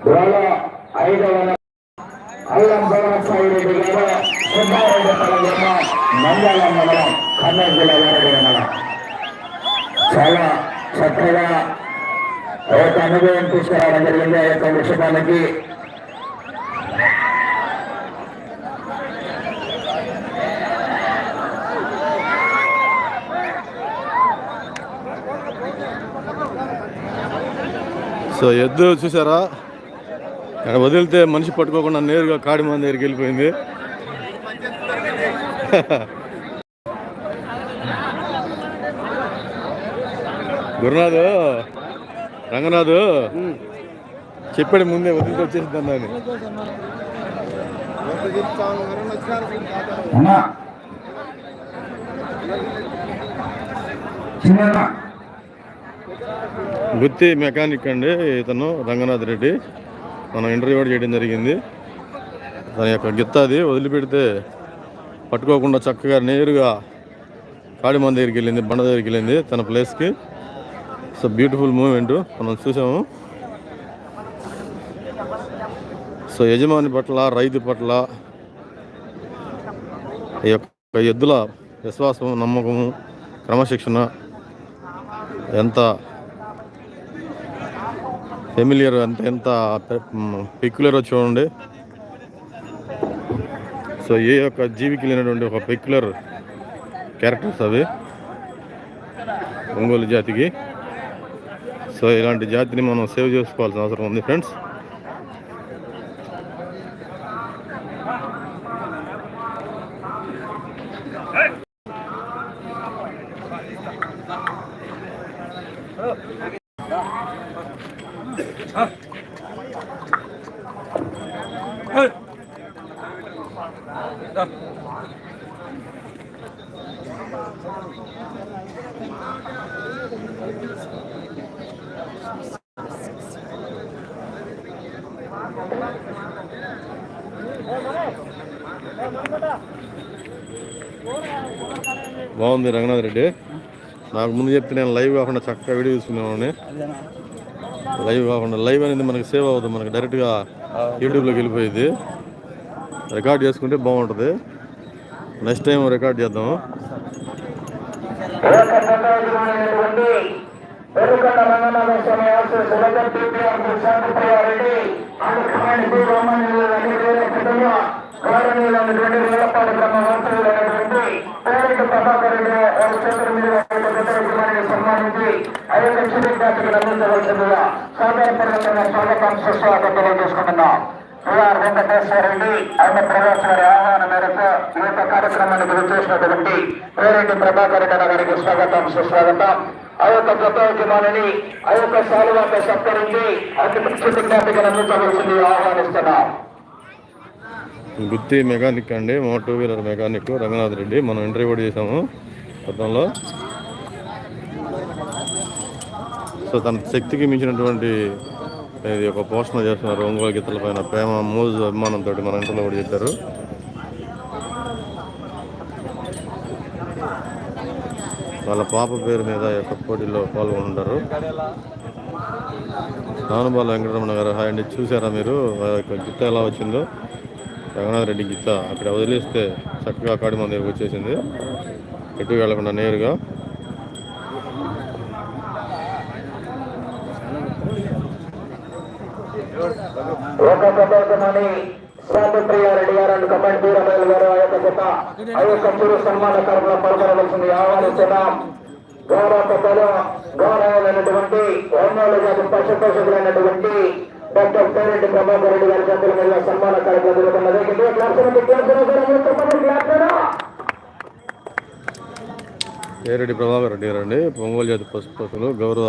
ఇవాళ ఐదవ అల్లం భువనసాయి రెడ్డి గారు సుబ్బారెడ్డి గ్రామం నంద్యాల మండలం కర్నూలు జిల్లా వారి చాలా చక్కగా ఆ యొక్క అనుభవం తీసుకురావడం జరిగింది. ఆ యొక్క వృషభానికి సో ఎద్దు చూసారా? ఇక్కడ వదిలితే మనిషి పట్టుకోకుండా నేరుగా కాడి మంది దగ్గరికి వెళ్ళిపోయింది. గురునాథ్ రంగనాథ్ చెప్పాడు ముందే వదిలితే వచ్చేసింది అన్నాను. చిన్న గుత్తి మెకానిక్ అండి ఇతను రంగనాథ్ రెడ్డి. మనం ఇంటర్వ్యూ కూడా చేయడం జరిగింది. తన యొక్క గిత్తాది వదిలిపెడితే పట్టుకోకుండా చక్కగా నేరుగా కాళీమంద దగ్గరికి వెళ్ళింది బండ దగ్గరికి వెళ్ళింది తన ప్లేస్కి సో బ్యూటిఫుల్ మూమెంట్ మనం చూసాము. సో యజమాని పట్ల రైతు పట్ల ఈ యొక్క ఎద్దుల విశ్వాసం నమ్మకము క్రమశిక్షణ ఎంత ఫెమిలియర్ అంత ఎంత పెక్యులర్ చూడండి. సో ఏ యొక్క జీవికి లేనటువంటి ఒక పెక్యులర్ క్యారెక్టర్స్ అవి? ఒంగోలు జాతికి. సో ఇలాంటి జాతిని మనం సేవ్ చేసుకోవాల్సిన అవసరం ఉంది ఫ్రెండ్స్ బాగుంది రంగనాథ్ రెడ్డి. నాకు ముందు చెప్తే నేను లైవ్ కాకుండా చక్కగా వీడియో తీసుకునేవాడిని. లైవ్ కాకుండా లైవ్ అనేది మనకి సేవ్ అవుతుంది మనకి డైరెక్ట్గా యూట్యూబ్లోకి వెళ్ళిపోయింది రికార్డ్ చేసుకుంటే బాగుంటుంది. నెక్స్ట్ టైం రికార్డ్ చేద్దాము సన్మానించి ఐదు పెరుగొండ రంగనాథ ఆశీస్సు సులభం టీపీఆర్ స్వాగతం సుస్వాగతం తెలియజేసుకుంటున్నాం. విఆర్ వెంకటేశ్వర రెడ్డి ఆంధ్రప్రదేశ్ వారి ఆహ్వానం మేరకు ఈ యొక్క కార్యక్రమానికి విచ్చేసినటువంటి పేరెడ్డి ప్రభాకర్ గారికి స్వాగతం సుస్వాగతం. ఆ యొక్క గత యజమానిని ఆ యొక్క సాలువాక సత్కరించి అతి ప్రసిద్ధి జ్ఞాపికలను అందించవలసింది ఆహ్వానిస్తున్నాం. గుత్తి మెకానిక్ అండి మా two wheeler mechanic Ranganath Reddy మనం ఇంటర్వ్యూ కూడా చేసాము గతంలో సో తన శక్తికి మించినటువంటి ఇది ఒక పోషణ చేస్తున్నారు. ఒంగోలు గీతల పైన ప్రేమ మోజు అభిమానంతో మన ఇంట్లో కూడా చెప్పారు. వాళ్ళ పాప పేరు మీద యొక్క పోటీలో పాల్గొంటారు నానుబాల వెంకటరమణ గారు హాయ్ అండి. చూసారా మీరు? యొక్క గిత్త ఎలా వచ్చిందో? జగన్నాథ్ రెడ్డి గిత్త. అక్కడ వదిలేస్తే చక్కగా అకాడమీ దగ్గరకు వచ్చేసింది. ఎటు వెళ్ళకుండా నేరుగా. ఒక సంతోషమని శాంతిప్రియారెడ్డి గారు అండ్ కమాండ్ బీరమేల్ గారు ఆ యొక్క చేత ఆ యొక్క చిరు సన్మాన కార్యక్రమంలో పాల్గొనవలసింది ఆహ్వానిస్తున్నాం గౌరవ పెద్దలు గౌరవమైనటువంటి ఒంగోలు జాతి పశుపోషకులైనటువంటి డాక్టర్ పేరెడ్డి ప్రభాకర్ రెడ్డి గారి చేతుల మీద సన్మాన కార్యక్రమం జరుగుతున్నది. గట్టిగా క్లాస్ రండి, ప్రభాకర్ రెడ్డి గారు అండి ఒంగోలు జాతి పశుపతులు గౌరవ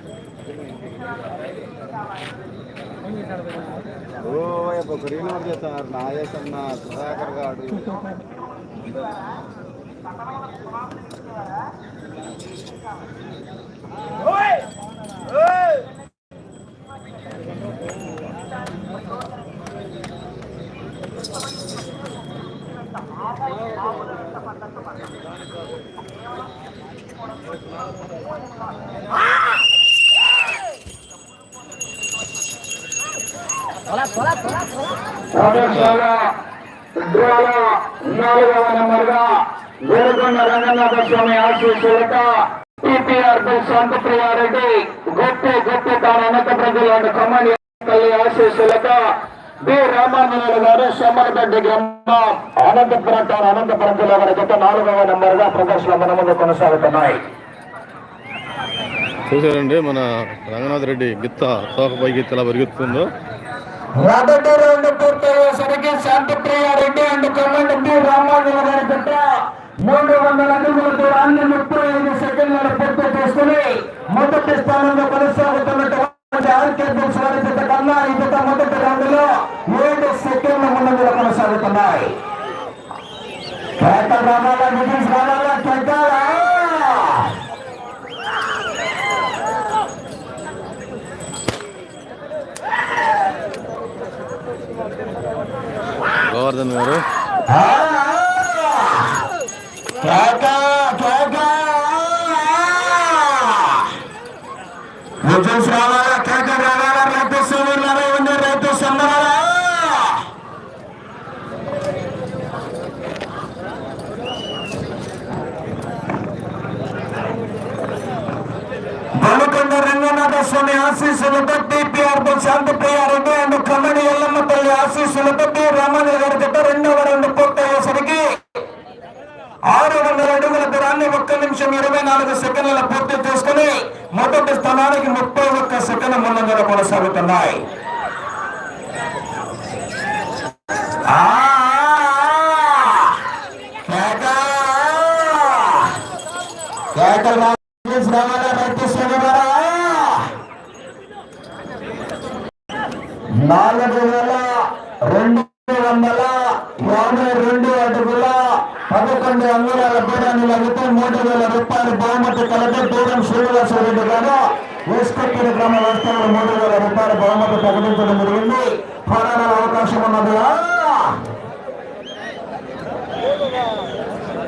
ఆ తదుపరి జత రెడీగా ఉండాలని చేస్తున్నారు నాగేశ్ అన్న సుధాకర్ గారు ప్రదర్శన డ్రాల నాలుగవ నెంబర్గా వేరుకొండ రంగనాథ స్వామి ఆశీస్సులతో టిపిఆర్ శాంతప్రియారెడ్డి గొప్ప గొప్ప తాను అనంత ప్రజల కమ్మని తల్లి ఆశీస్సులతో బి రామాంజనేయులు గారు సోమరపేట గ్రామం. అనంతపురం తాను అనంతపురం జిల్లా వారి గత నాలుగవ నెంబర్గా ప్రదర్శన మన ముందు కొనసాగుతున్నాయి. చూసారండి మన రంగనాథ్ రెడ్డి గిత్త తోకపై గిత్త ఎలా పరిగెత్తుందో మొదటి రౌండ్ పూర్తయ్యేసరికి శాంతిప్రియారెడ్డి అండ్ కమాండ్ బి రామాంజనేయులు గారి పెట్ట మూడు వందల అడుగుల దూరాన్ని ముప్పై ఐదు సెకండ్ల పూర్తి చేసుకుని మొదటి స్థానంలో కలిసి ఆర్కే బుల్స్ వారి జత కన్నా ఈ జత మొదటి రౌండ్లో ఏడు సెకండ్ల ముందంజలో కొనసాగుతున్నాయి కేకలు రావాలా విజిల్స్ రావాలా కేకాలా గోవర్ధన్ గారు కేక కేక విజిల్స్ రావాలా కేక రావాలా రైతు సోదరులారా ఉంది రైతు సమ్మరాలా బలుకొండ రంగనాథ స్వామి ఆశీస్సులతో టిపిఆర్ శాంతిప్రియారెడ్డి అండ్ కమ్మడి ఎల్లమ్మ తల్లి ఆశీస్సులతో టి రామారావు గారి జత రెండవ రౌండ్ పూర్తయ్యేసరికి ఆరు వందల అడుగుల దూరాన్ని ఒక్క నిమిషం ఇరవై నాలుగు సెకండ్ల పూర్తి చేసుకుని మొదటి స్థానానికి ముప్పై ఒక్క సెకండ్ ముందంజలో కొనసాగుతున్నాయి. నాలుగు వేల రెండు వందల యాభై రెండు అడుగుల పదకొండు అంగుళాల దూరాన్ని లాగితే మూడు వేల రూపాయలు బహుమతి కలదు దూరం శ్రీనివాసరెడ్డి గారు వేసుకొట్టిన గ్రామ వ్యవస్థలో మూడు వేల రూపాయల బహుమతి ప్రకటించడం జరిగింది. పోరాడాల అవకాశం ఉన్నది!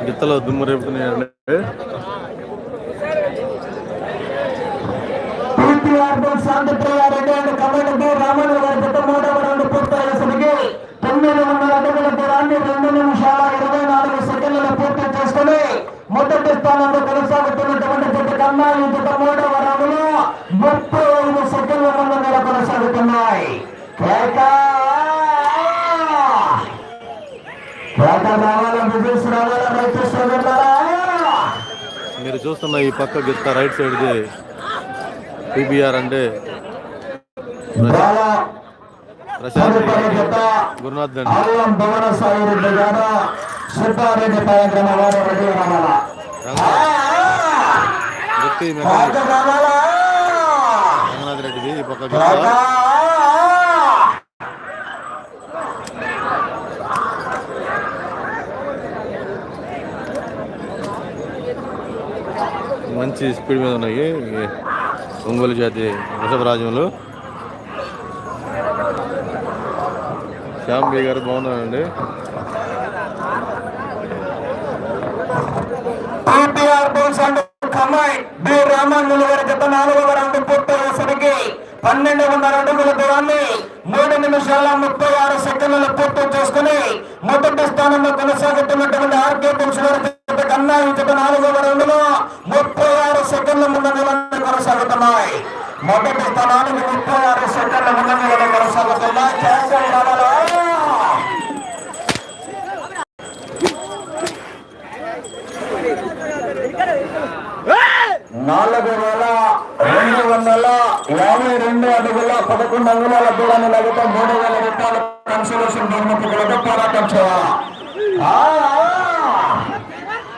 గిత్తలో దుమ్ము రేపుతున్నాయండి TPR board Shantipriya Reddy and B Raman గారి మూడవ రౌండ్ పూర్తయ్యేసరికి తొమ్మిది వందల అడుగుల దూరాన్ని రెండు నిమిషాల ఇరవై నాలుగు సెకండ్ల పూర్తి చేసుకుని మొదటి స్థానంలో కొనసాగుతున్నటువంటి జత కన్నా జత మూడవ రౌండ్లో ముప్పై ఐదు సెకండ్ల ముందు కొనసాగుతున్నాయి. మీరు చూస్తున్న ఈ పక్క గిత్త రైట్ సైడ్ది పీబీఆర్ అంటే ప్రశాంత్ గురునాథ్ అండి ఆలయం భవన సాయి రెడ్డి గారు సుబ్బారెడ్డి కార్యక్రమ వారు రంగనాథ్ రెడ్డిది ఈ పక్క రాజా! మంచి స్పీడ్ మీద ఉన్నాయి ఒంగోలు జాతి వృషభరాజ్యంలో శ్యామ్ బి గారు బాగున్నారండి టీపీఆర్ బోల్స్ అండ్ కమ్మాయి. బి రామానులు గారి గత నాలుగవ రౌండ్ పూర్తయ్యేసరికి పన్నెండు వందల అడుగుల దూరాన్ని మూడు నిమిషాల ముప్పై ఆరు సెకండ్లలో పూర్తి చేసుకుని మొదటి స్థానంలో కొనసాగుతున్నటువంటి ఆర్కే బోల్స్ గారి నాలుగు వేల రెండు వందల యాభై రెండు అడుగుల పదకొండు అంగుళాల దూరాన్ని లాగితే మూడు వేల రూపాయల కన్సలేషన్ బహుమతులకు పోరాటం చేయాలి ఆ, ఆ,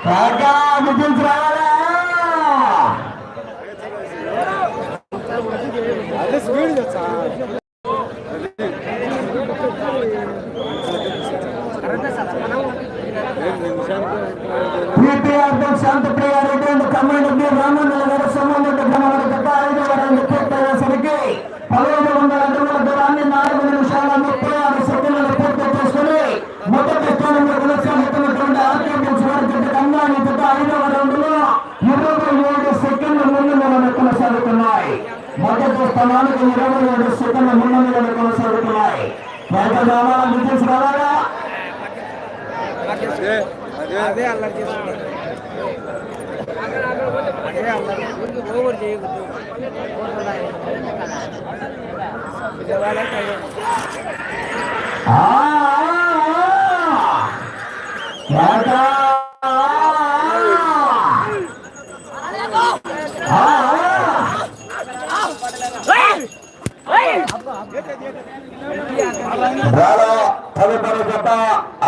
కాకా విజిల్స్ రావాలా శాంతి ప్రియారెడ్డి అండ్ కమ్యూనిటీ రామన్నల గారి సంబంధిత ఐదు వరకు పూర్తయ్యేసరికి పదహైదు వందల అడుగుల దూరాన్ని నాలుగు నిమిషాల ముప్పై ఆరు సెకండ్లు పూర్తి చేసుకుని మొదటి స్థానంలో కొనసాగుతున్నటువంటి ఆర్కేబుల్స్ వారి జట్టు కంగాని ఐదవ రౌండ్లో ఇరవై ఏడు సెకండ్ల ముందు కొనసాగుతున్నాయి. మొదటి స్థానానికి ఇరవై ఏడు సెకండ్ల ముందు కొనసాగుతున్నాయి. ఎంత కావాలా డీటెయిల్స్ కావాలా అదే అల్లరి చేస్తుంది. అదే అల్లరి ఓవర్ చేయకూడదు రాలో తదుపరి జత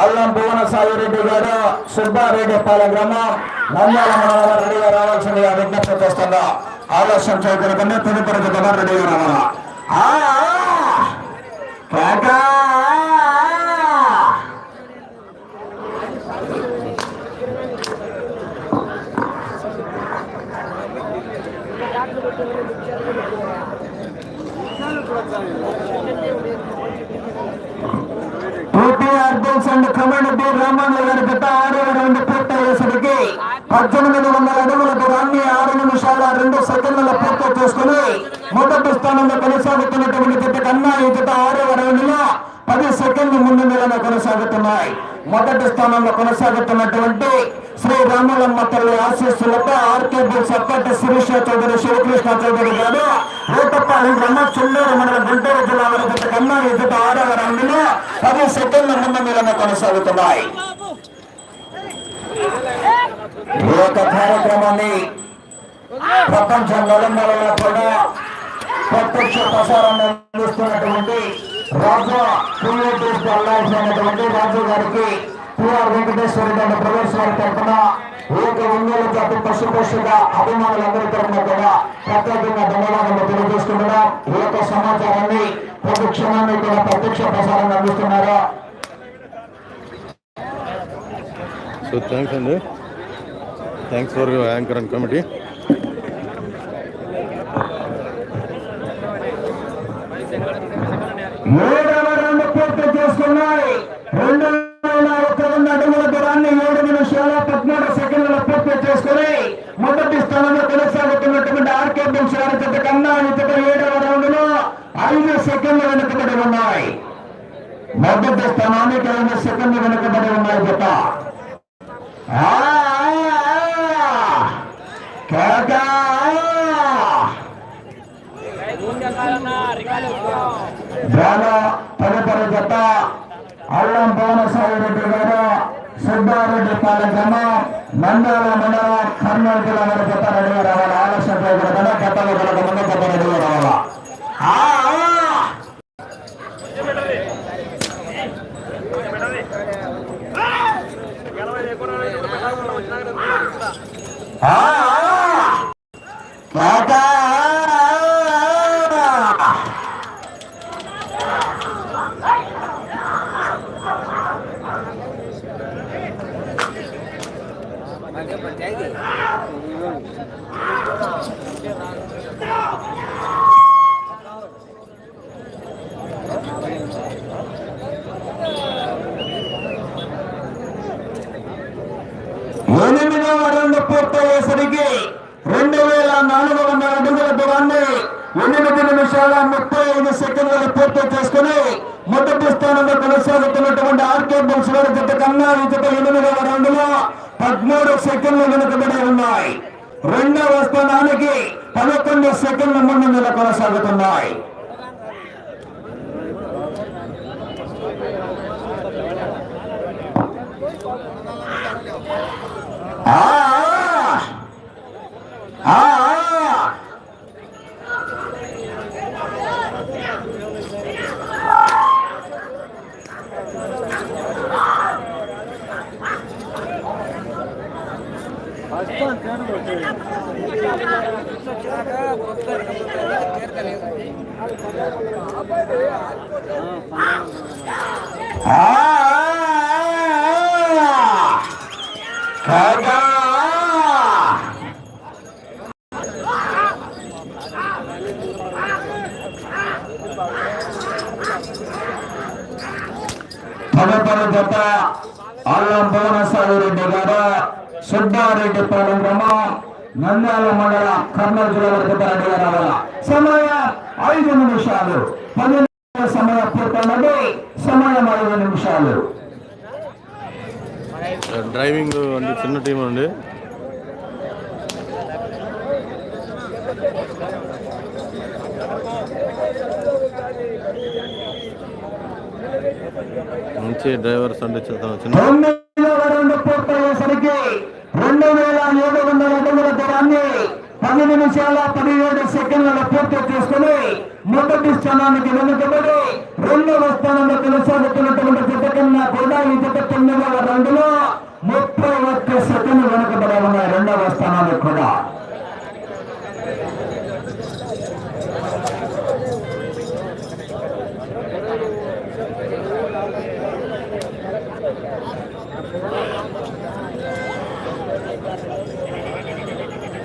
అల్లం భువన సాయిరెడ్డి గారు సుబ్బారెడ్డి పాల గ్రామం నంద్యాల మండలం గారు రావాల్సిందిగా విజ్ఞప్తి చేస్తుందా? ఆలస్యం చేయకుండా తదుపరి జత రెడ్డి గారు రావాలా? ఆ, ఆ, కేక. టీపీ రామన్న గారి గత ఆరు రౌండ్ పూర్తయ్యేసరికి పద్దెనిమిది వందల అడుగుల దూరాన్ని ఆరు నిమిషాల రెండు సెకండ్ల పూర్తి చేసుకుని మొదటి స్థానంలో కొనసాగుతున్నటువంటి జత కన్నా ఈ జత ఆరవ రౌండ్లో పది సెకండ్లు ముందు నిలన కొనసాగుతున్నాయి. మొదటి స్థానంలో కొనసాగుతున్నటువంటి శ్రీ రామలమ్మ తల్లి ఆశీస్సులతో ఆర్కే బుల్స్ అప్పటి శిరీష చౌదరి శివకృష్ణ చౌదరి గారు రేతపాలెం గ్రామ చుండూరు మండలం గుంటూరు జిల్లా వారి జత కన్నా ఎదుట ఆరవ రౌండ్ పది సెకండ్ల ముందు కొనసాగుతున్నాయి. ఈ యొక్క కార్యక్రమాన్ని ప్రపంచ నలుమూలలో కూడా ప్రత్యక్ష ప్రసారం అందిస్తున్నటువంటి రాజు క్రియేటివ్స్ వెళ్ళాల్సినటువంటి రాజు గారికి పిఆర్ వెంకటేశ్వర గారి ప్రవేశ తరఫున ఏక ఒంగోలు జాతి పశు పశుగా అభిమానులందరి తరఫున కూడా ప్రత్యేకంగా ధన్యవాదాలు తెలియజేస్తున్నాం ఈ యొక్క సమాచారాన్ని ప్రతి క్షణాన్ని కూడా ప్రత్యక్ష ప్రసారం అందిస్తున్నారు? సో థ్యాంక్స్ అండి. Thanks for anchor and committee ఏడవ రౌండ్ పూర్తి చేసుకున్నాయి. రెండు వేల ఒక వంద అడుగుల దూరాన్ని ఏడు నిమిషాల పద్మూడు పూర్తి చేసుకుని మొదటి స్థానంలో కొనసాగుతున్నటువంటి ఆర్కే బిల్స్ వారి జత కన్నా ఇతర ఏడవ రౌండ్లో ఐదు సెకండ్లు వెనుకబడి ఉన్నాయి. మొదటి స్థానానికి ఐదు సెకండ్లు వెనుకబడి ఉన్నాయి జత. వేల తదుపరి జత అల్లం భువనసాయిరెడ్డి గారు సుబ్బారెడ్డి పాలెం మండల మండలం కర్నూలు జిల్లా వారి జత రెడీగా రావాలి. ఆలస్యం చేయకూడదు గతంలో కనుక ముందు జత రెడీగా రావాలా. ఆ, ఆ. కేక. ఎనిమిదవ రౌండ్ పూర్తయ్యేసరికి రెండు వేల నాలుగు వందల అడుగుల దూరాన్ని ఎనిమిది నిమిషాల ముప్పై సెకండ్లు పూర్తి చేసుకుని మొదటి స్థానంలో కొనసాగుతున్నటువంటి ఆర్కే బుల్స్ వారి జత కన్నా ఈ జత ఎనిమిదవ రౌండ్లో పదమూడు సెకండ్లు వెనుకబడి ఉన్నాయి. రెండవ స్థానానికి పదకొండు సెకండ్ల ముందు నెల కొనసాగుతున్నాయి. ఆ. పద పద జత అల్లం భువనేశ్వరి రెడ్డి గారు సుబ్బారెడ్డి పాలెం గ్రామం నంద్యాల మండల కర్నూలు జిల్లా వరకు రెడ్డి గారు రావాల సమయం ఐదు నిమిషాలు. పది సమయం పూర్తయినది సమయం ఐదు నిమిషాలు. డ్రైవింగ్ అంటే చిన్న టీం అండి. మంచి డ్రైవర్స్ చాలా చిన్న రెండు వేల ఏడు వందల అడుగుల దూరాన్ని పది నిమిషాల పదిహేడు సెకండ్ల పూర్తి చేసుకుని మొదటి స్థానానికి వెనుకబడి రెండవ స్థానంలో కొనసాగుతున్నటువంటి జత కన్నా కూడా ఈ జత తొమ్మిదవ రెండులో ముప్పై ఒక్క సెకండ్ వెనుకబడి ఉన్నాయి. రెండవ స్థానానికి కూడా.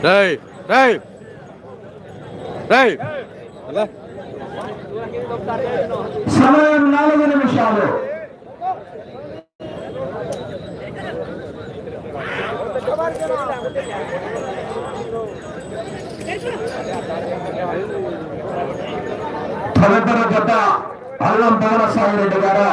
రై రై రై సమయం నాలుగు నిమిషాలు. తదుపరి జత అల్లం పవనస్వామి రెడ్డి గారు.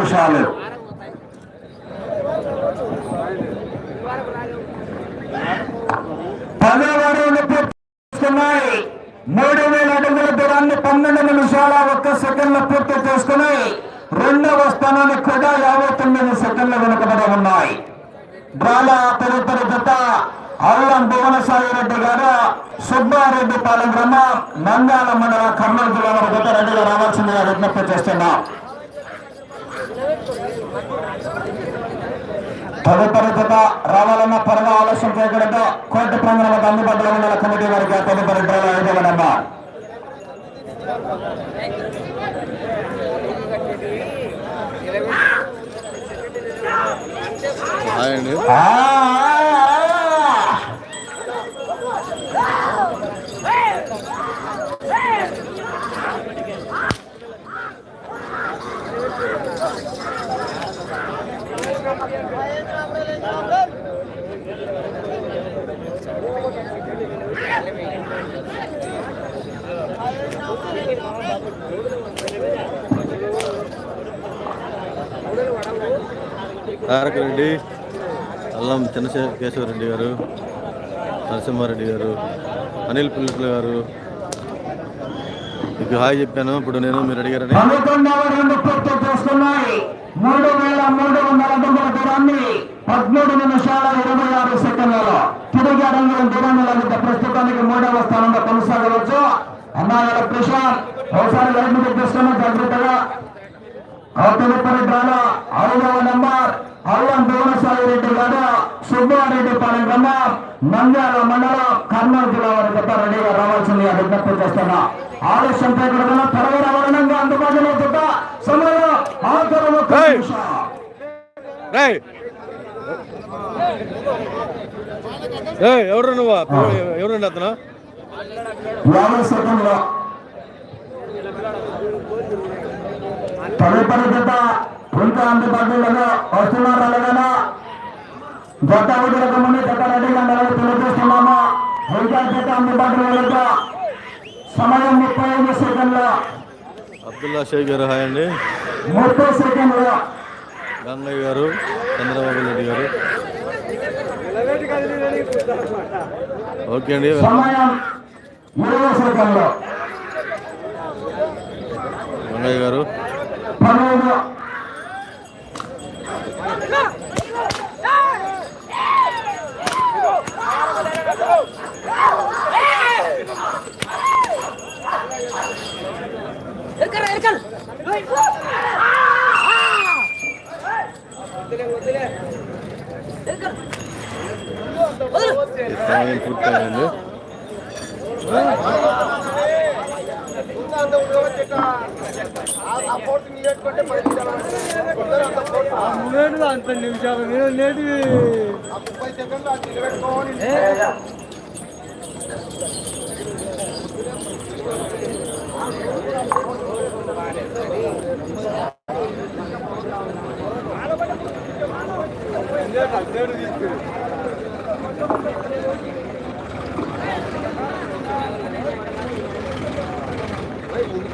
నిమిషాలు. పదవారు పూర్తిస్తున్నాయి మూడు వేల అడుగుల దూరాన్ని పన్నెండు నిమిషాల ఒక్క సెకండ్ల పూర్తి చేసుకుని రెండవ స్థానానికి కూడా యాభై తొమ్మిది సెకండ్లు వెనుకబడి ఉన్నాయి. డ్రాల తదుపరి జత అల్లం భువనసాయి రెడ్డి గారు సుబ్బారెడ్డి పాలెం గ్రామం నంద్యాల మండల కర్నూలు జిల్లాలో గత రెడ్డిగా రావాల్సిందిగా విజ్ఞప్తి చేస్తున్నాం. తదుపరి జత రావాలన్న త్వరగా ఆలస్యం చేయకూడదు. కోర్టు ప్రాంగణం అందుబాటులో ఉండాల కమిటీ వారికి తదుపరి హాయ్ అండి. తారక రెడ్డి అల్లం చంద్రశేఖరకేశ్వరరెడ్డి గారు నరసింహారెడ్డి గారు అనిల్ పిల్లల గారు. మీకు హాయ్ చెప్పాను. ఇప్పుడు నేను మీరు అడిగారని. మూడు వేల మూడు వందల తొంభై దూరాన్ని పదమూడు నిమిషాల ఇరవై ఆరు సెకండ్లలో తిరిగి అరంగుల దూరంలో ప్రస్తుతానికి మూడవ స్థానంలో కొనసాగవచ్చు. అన్నాగల ప్రశాంత్ ఒకసారి మీద తీసుకున్న జాగ్రత్తగా. అవతలిపరి డ్రాలో ఐదవ నంబర్ అల్లం భువనసాయి రెడ్డి గారు సుబ్బారెడ్డి పాలెం గ్రామం నంద్యాల మండలం కర్నూలు జిల్లా వారి జత రెడీగా రావాల్సిందిగా విజ్ఞప్తి చేస్తున్నా. ఆలస్యం చేయకుండా త్వరగా రావాలనంగా అందుబాటులో జత సమయం ఆఖరు ఎవరు నువ్వు? ఎవరండి అతను? యాభై సెకండ్లు తదుపరి జత ఇంకా అందుబాటులో వస్తున్నారు అలాగనా. జత ఉదరక ముందు జత రెడీగా నిలబడి తెలియజేస్తున్నాము? ఇంకా జత అందుబాటులో సమయం ముప్పై ఐదు సెకండ్లు. అబ్దుల్లా షేక్ గారు హాయ్ అండి. ముప్పై సెకండ్లు. గంగయ్య గారు చంద్రబాబు రెడ్డి గారు. ఓకే అండి. సమయం యువనసర కల్లో మల్లయ్య గారు పనులు ఎక్కడ ఎక్కడ వదిలే వదిలే పూర్తయింది. అంత నిమిషాలు నేను నేటి ముప్పై సెకండ్లు అటు నిలబెట్టుకోవాలి పవర్ సెకండ్ ఐదు సెకండ్లు అట్లా పోతా పోతా పది నిమిషాల తర్వాత రైట్ చేసి ఇప్పుడు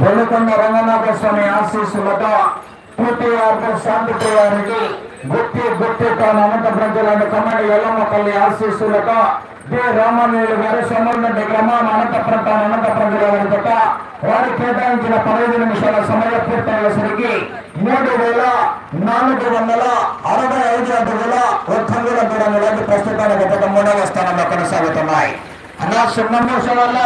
బొల్లకొండ రంగనాథ స్వామి ఆశీస్సులతో పూర్తిగా శాంతి ప్రియారెడ్డి గుత్తి గుత్తి అనంత ప్రజలను జిల్లాని కమ్మడి ఎల్లమ్మపల్లి ఆశీస్సులతో డి. రామానుయులు గారు సోమరెడ్డి గ్రామం అనంతపురం తాను అనంతపురం జిల్లా వారి జత వారు కేటాయించిన పదహైదు నిమిషాల సమయ పూర్తయ్యేసరికి మూడు వేల నాలుగు వందల అరవై ఐదు అడుగుల ఒత్తంగుల దూరం ప్రస్తుతానికి ఒక మూడవ స్థానంలో కొనసాగుతున్నాయి. అన్నా సున్నమూస వల్ల